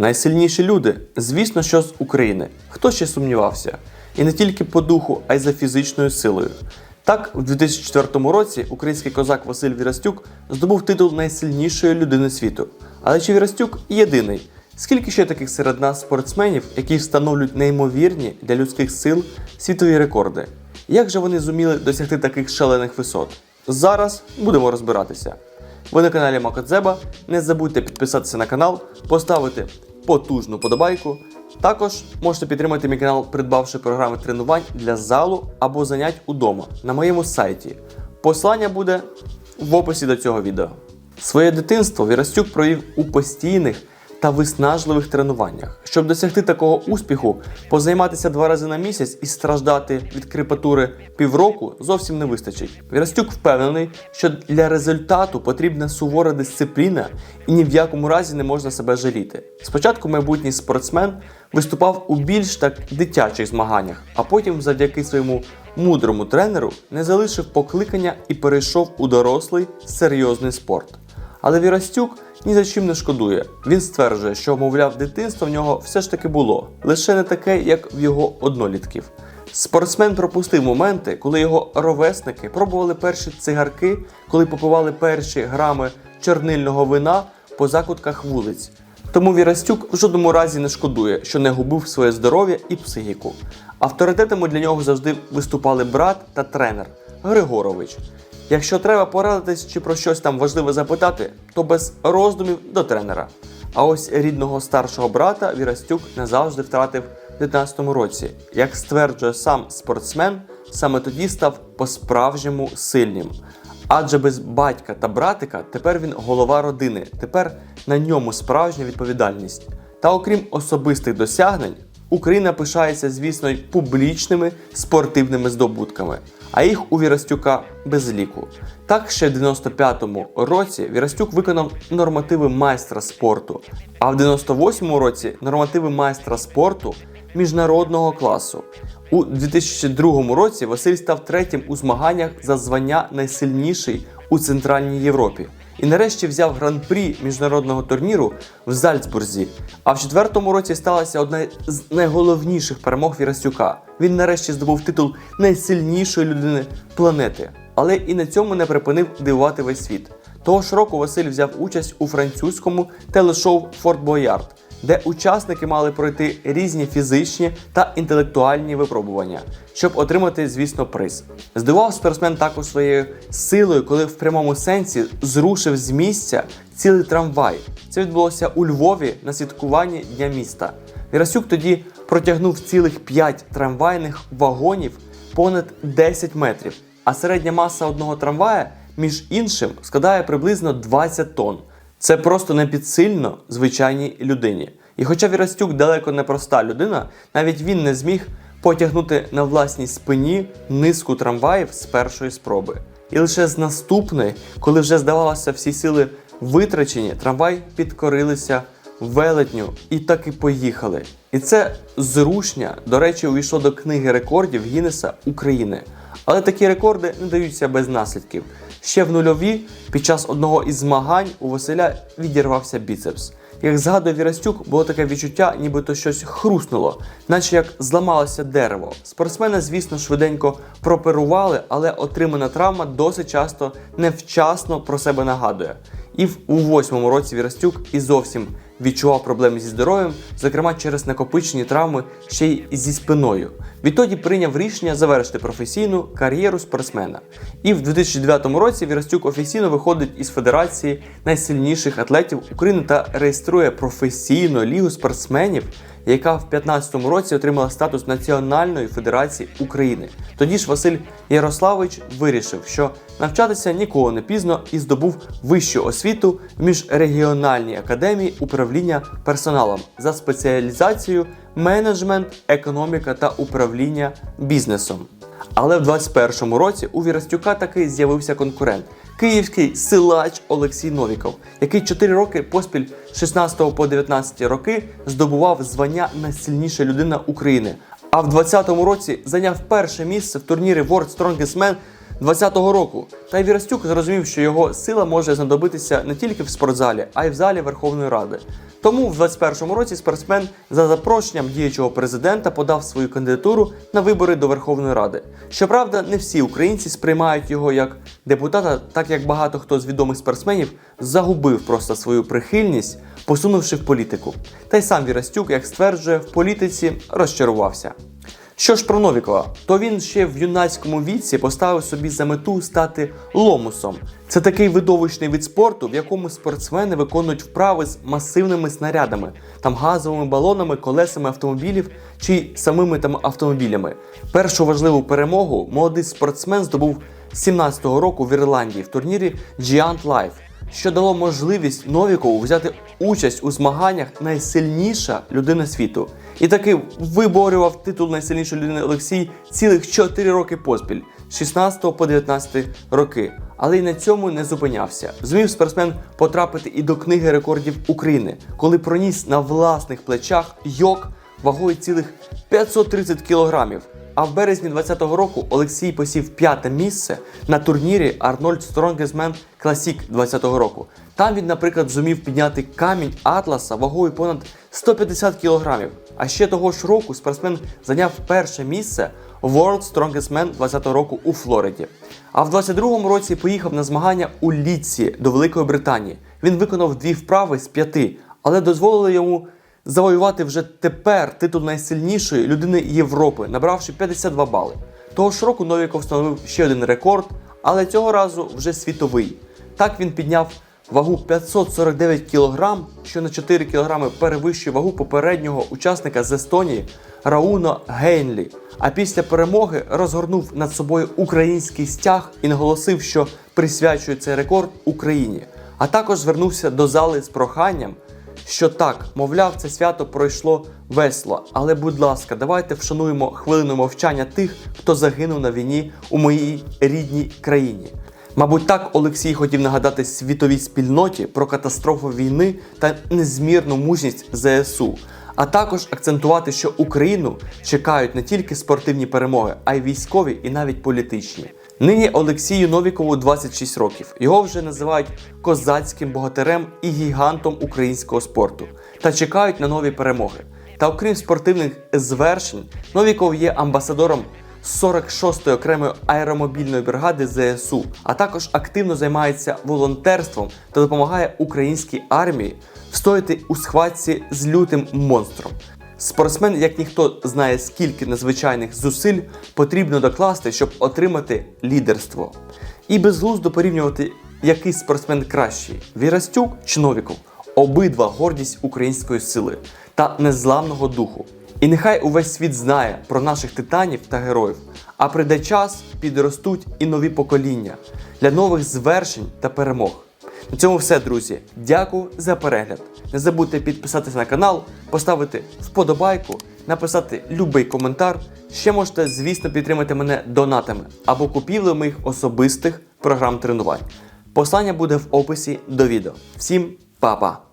Найсильніші люди, звісно, що з України. Хто ще сумнівався? І не тільки по духу, а й за фізичною силою. Так, у 2004 році український козак Василь Вірастюк здобув титул найсильнішої людини світу. Але чи Вірастюк єдиний? Скільки ще таких серед нас спортсменів, які встановлюють неймовірні для людських сил світові рекорди? Як же вони зуміли досягти таких шалених висот? Зараз будемо розбиратися. Ви на каналі Макодзеба. Не забудьте підписатися на канал, поставити потужну подобайку. Також можете підтримати мій канал, придбавши програми тренувань для залу або занять удома на моєму сайті. Посилання буде в описі до цього відео. Своє дитинство Вірастюк провів у постійних та виснажливих тренуваннях. Щоб досягти такого успіху, позайматися два рази на місяць і страждати від крепатури півроку зовсім не вистачить. Вірастюк впевнений, що для результату потрібна сувора дисципліна і ні в якому разі не можна себе жаліти. Спочатку майбутній спортсмен виступав у більш так дитячих змаганнях, а потім, завдяки своєму мудрому тренеру, не залишив покликання і перейшов у дорослий серйозний спорт. Але Вірастюк ні за чим не шкодує. Він стверджує, що, мовляв, дитинство в нього все ж таки було, лише не таке, як в його однолітків. Спортсмен пропустив моменти, коли його ровесники пробували перші цигарки, коли попивали перші грами чорнильного вина по закутках вулиць. Тому Вірастюк в жодному разі не шкодує, що не губив своє здоров'я і психіку. Авторитетами для нього завжди виступали брат та тренер Григорович. Якщо треба порадитись чи про щось там важливе запитати, то без роздумів до тренера. А ось рідного старшого брата Вірастюк назавжди втратив в 19 році. Як стверджує сам спортсмен, саме тоді став по-справжньому сильним. Адже без батька та братика тепер він голова родини, тепер на ньому справжня відповідальність. Та окрім особистих досягнень, Україна пишається, звісно, й публічними спортивними здобутками, а їх у Вірастюка без ліку. Так, ще в 95-му році Вірастюк виконав нормативи майстра спорту, а в 98-му році нормативи майстра спорту міжнародного класу. У 2002 році Василь став третім у змаганнях за звання найсильніший у Центральній Європі. І нарешті взяв гран-прі міжнародного турніру в Зальцбурзі. А в четвертому році сталася одна з найголовніших перемог Вірасюка. Він нарешті здобув титул найсильнішої людини планети. Але і на цьому не припинив дивувати весь світ. Того ж року Василь взяв участь у французькому телешоу Форт Боярд, де учасники мали пройти різні фізичні та інтелектуальні випробування, щоб отримати, звісно, приз. Здивував спортсмен також своєю силою, коли в прямому сенсі зрушив з місця цілий трамвай. Це відбулося у Львові на святкуванні Дня міста. Вірасюк тоді протягнув цілих 5 трамвайних вагонів понад 10 метрів, а середня маса одного трамвая, між іншим, складає приблизно 20 тонн. Це просто не підсильно звичайній людині. І хоча Вірастюк далеко не проста людина, навіть він не зміг потягнути на власній спині низку трамваїв з першої спроби. І лише з наступної, коли вже здавалося всі сили витрачені, трамвай підкорилися велетню і так і поїхали. І це зрушня, до речі, увійшло до книги рекордів Гіннеса України. Але такі рекорди не даються без наслідків. Ще в нульові під час одного із змагань у Василя відірвався біцепс. Як згадує Вірастюк, було таке відчуття, нібито щось хруснуло, наче як зламалося дерево. Спортсмени, звісно, швиденько проперували, але отримана травма досить часто невчасно про себе нагадує. І в у восьмому році Вірастюк і зовсім відчував проблеми зі здоров'ям, зокрема через накопичені травми ще й зі спиною. Відтоді прийняв рішення завершити професійну кар'єру спортсмена. І в 2009 році Вірастюк офіційно виходить із Федерації найсильніших атлетів України та реєструє професійну лігу спортсменів, яка в 2015 році отримала статус Національної Федерації України. Тоді ж Василь Ярославович вирішив, що навчатися ніколи не пізно і здобув вищу освіту в міжрегіональній академії управління персоналом за спеціалізацією менеджмент, економіка та управління бізнесом. Але в 2021 році у Вірастюка таки з'явився конкурент київський силач Олексій Новіков, який 4 роки поспіль з 16 по 19 роки здобував звання найсильніша людина України. А в 2020 році зайняв перше місце в турнірі World Strongest Man 2020 року. Та й Вірастюк зрозумів, що його сила може знадобитися не тільки в спортзалі, а й в залі Верховної Ради. Тому в 2021 році спортсмен за запрошенням діючого президента подав свою кандидатуру на вибори до Верховної Ради. Щоправда, не всі українці сприймають його як депутата, так як багато хто з відомих спортсменів загубив просто свою прихильність, посунувши в політику. Та й сам Вірастюк, як стверджує, в політиці розчарувався. Що ж про Новікова, то він ще в юнацькому віці поставив собі за мету стати ломусом. Це такий видовищний вид спорту, в якому спортсмени виконують вправи з масивними снарядами, там газовими балонами, колесами автомобілів чи самими там автомобілями. Першу важливу перемогу молодий спортсмен здобув 17-го року в Ірландії в турнірі Giant Life, що дало можливість Новікову взяти участь у змаганнях найсильніша людина світу. І таки виборював титул найсильнішої людини Олексій цілих 4 роки поспіль з 16 по 19 роки. Але й на цьому не зупинявся. Зумів спортсмен потрапити і до книги рекордів України, коли проніс на власних плечах йок вагою цілих 530 кілограмів. А в березні 2020 року Олексій посів п'яте місце на турнірі Strongest Man Classic 2020 року. Там він, наприклад, зумів підняти камінь Атласа вагою понад 150 кілограмів. А ще того ж року спортсмен зайняв перше місце World Strongest Man 2020 року у Флориді. А в 22-му році поїхав на змагання у Ліці до Великої Британії. Він виконав дві вправи з п'яти, але дозволили йому завоювати вже тепер титул найсильнішої людини Європи, набравши 52 бали. Того ж року Новіков встановив ще один рекорд, але цього разу вже світовий. Так він підняв вагу 549 кг, що на 4 кг перевищує вагу попереднього учасника з Естонії Рауна Гейнлі. А після перемоги розгорнув над собою український стяг і наголосив, що присвячує цей рекорд Україні. А також звернувся до зали з проханням що так, мовляв, це свято пройшло весело, але будь ласка, давайте вшануємо хвилину мовчання тих, хто загинув на війні у моїй рідній країні. Мабуть, так Олексій хотів нагадати світовій спільноті про катастрофу війни та незмірну мужність ЗСУ, а також акцентувати, що Україну чекають не тільки спортивні перемоги, а й військові і навіть політичні. Нині Олексію Новікову 26 років. Його вже називають козацьким богатирем і гігантом українського спорту та чекають на нові перемоги. Та окрім спортивних звершень, Новіков є амбасадором 46-ї окремої аеромобільної бригади ЗСУ, а також активно займається волонтерством та допомагає українській армії встояти у схватці з лютим монстром. Спортсмен, як ніхто знає, скільки надзвичайних зусиль потрібно докласти, щоб отримати лідерство. І безглуздо порівнювати, який спортсмен кращий Вірастюк чи Новіков. Обидва гордість української сили та незламного духу. І нехай увесь світ знає про наших титанів та героїв, а прийде час, підростуть і нові покоління для нових звершень та перемог. На цьому все, друзі. Дякую за перегляд. Не забудьте підписатися на канал, поставити вподобайку, написати любий коментар. Ще можете, звісно, підтримати мене донатами або купівлею моїх особистих програм тренувань. Послання буде в описі до відео. Всім па-па!